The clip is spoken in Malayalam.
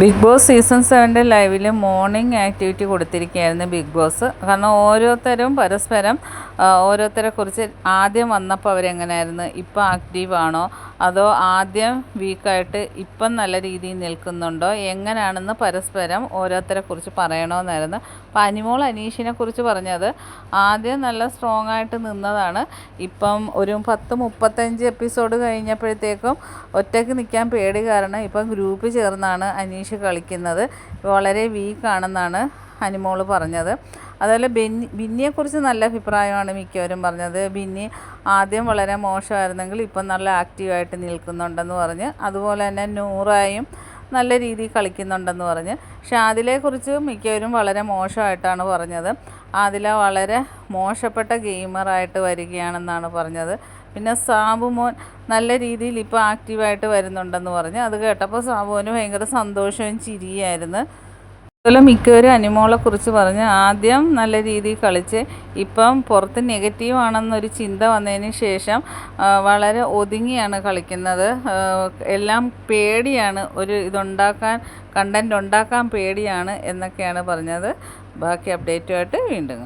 ബിഗ് ബോസ് സീസൺ സെവന്റെ ലൈവിൽ മോർണിംഗ് ആക്ടിവിറ്റി കൊടുത്തിരിക്കുകയായിരുന്നു ബിഗ് ബോസ് കാരണം ഓരോരുത്തരും പരസ്പരം ഓരോരുത്തരെ ഓരോരുത്തരെക്കുറിച്ച് ആദ്യം വന്നപ്പോൾ അവരെങ്ങനെയായിരുന്നു ഇപ്പോൾ ആക്റ്റീവാണോ അതോ ആദ്യം വീക്കായിട്ട് ഇപ്പം നല്ല രീതിയിൽ നിൽക്കുന്നുണ്ടോ? എങ്ങനെയാണെന്ന് പരസ്പരം ഓരോരുത്തരെ കുറിച്ച് പറയണമെന്നായിരുന്നു അപ്പോൾ അനിമോൾ അനീഷിനെ കുറിച്ച് പറഞ്ഞത് ആദ്യം നല്ല സ്ട്രോങ് ആയിട്ട് നിന്നതാണ്. ഇപ്പം ഒരു പത്ത് മുപ്പത്തഞ്ച് എപ്പിസോഡ് കഴിഞ്ഞപ്പോഴത്തേക്കും ഒറ്റയ്ക്ക് നിൽക്കാൻ പേടി കാരണം ഇപ്പം ഗ്രൂപ്പ് ചേർന്നാണ് അനീഷ് കളിക്കുന്നത്. വളരെ വീക്കാണെന്നാണ് അനിമോൾ പറഞ്ഞത്. അതുപോലെ ബെന്നി ബിന്നിയെക്കുറിച്ച് നല്ല അഭിപ്രായമാണ് മിക്കവരും പറഞ്ഞത്. ബിന്നി ആദ്യം വളരെ മോശമായിരുന്നെങ്കിൽ ഇപ്പം നല്ല ആക്റ്റീവായിട്ട് നിൽക്കുന്നുണ്ടെന്ന് പറഞ്ഞ് അതുപോലെ തന്നെ നൂറായും നല്ല രീതിയിൽ കളിക്കുന്നുണ്ടെന്ന് പറഞ്ഞ്. ഷാദിലയെക്കുറിച്ച് മിക്കവരും വളരെ മോശമായിട്ടാണ് പറഞ്ഞത്. ആദില വളരെ മോശപ്പെട്ട ഗെയിമറായിട്ട് വരികയാണെന്നാണ് പറഞ്ഞത്. പിന്നെ സാബു മോൻ നല്ല രീതിയിൽ ഇപ്പോൾ ആക്റ്റീവായിട്ട് വരുന്നുണ്ടെന്ന് പറഞ്ഞ്. അത് കേട്ടപ്പോൾ സാബുവിന് ഭയങ്കര സന്തോഷവും ചിരിയായിരുന്നു അതുപോലെ മിക്കവരും അനിമോളെ കുറിച്ച് പറഞ്ഞ് ആദ്യം നല്ല രീതിയിൽ കളിച്ച് ഇപ്പം പുറത്ത് നെഗറ്റീവ് ആണെന്നൊരു ചിന്ത വന്നതിന് ശേഷം വളരെ ഒതുങ്ങിയാണ് കളിക്കുന്നത് എല്ലാം പേടിയാണ് ഒരു ഇതുണ്ടാക്കാൻ കണ്ടന്റ് ഉണ്ടാക്കാൻ പേടിയാണ് എന്നൊക്കെയാണ് പറഞ്ഞത് ബാക്കി അപ്ഡേറ്റുമായിട്ട് വീണ്ടും.